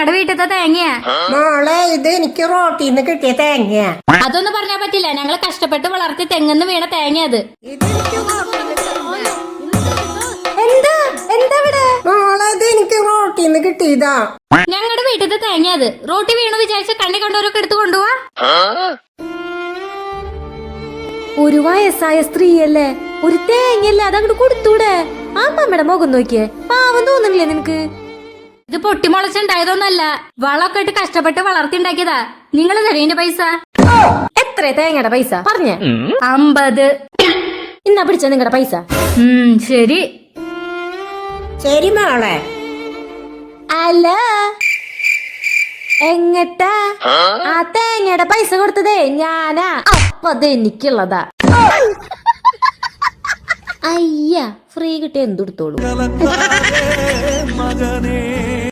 വീട്ടിലത്തെ തേങ്ങയാ? മോളെ ഇത് എനിക്ക് റോട്ടിൽ നിന്ന് കിട്ടിയ തേങ്ങയാ. അതൊന്നും പറഞ്ഞാ പറ്റില്ല. ഞങ്ങൾ കഷ്ടപ്പെട്ട് വളർത്തി തെങ്ങന്ന് വീണ തേങ്ങ അത്. എന്താ? എന്താ ഇവിടെ? മോളെ ഇത് എനിക്ക് റോട്ടിന്ന് കിട്ടിയതാ. ഞങ്ങളുടെ വീട്ടിലത്തെ തേങ്ങ അത്. റോട്ടി വീണു വിചാരിച്ച കണ്ണി കണ്ടവരൊക്കെ എടുത്തു കൊണ്ടുപോവാ. ഒരു വയസ്സായ സ്ത്രീയല്ലേ? ഒരു തേങ്ങയല്ലേ അതങ്ങോട്ട് കൊടുത്തൂടെ? ആ അമ്മമ്മയുടെ മുഖം നോക്കിയേ. പാവം തോന്നുന്നില്ലേ നിനക്ക്? ഇത് പൊട്ടിമുളച്ചുണ്ടായതൊന്നല്ല. വളമൊക്കെ ഇട്ട് കഷ്ടപ്പെട്ട് വളർത്തിണ്ടാക്കിയതാ നിങ്ങൾ തരീന്റെ പൈസ. എത്ര തേങ്ങയുടെ പൈസ? പറഞ്ഞേ. അമ്പത്. ഇന്നാ പിടിച്ച നിങ്ങളുടെ പൈസ. ഉം ശരി. ശരി മോളെ. അല്ല. എങ്ങട്ടാ? ആ? തേങ്ങയുടെ പൈസ കൊടുത്തതേ ഞാനാ. അപ്പൊ അത് എനിക്കുള്ളതാ. അയ്യ ഫ്രീ കിട്ടിയ എന്തെടുത്തോളൂ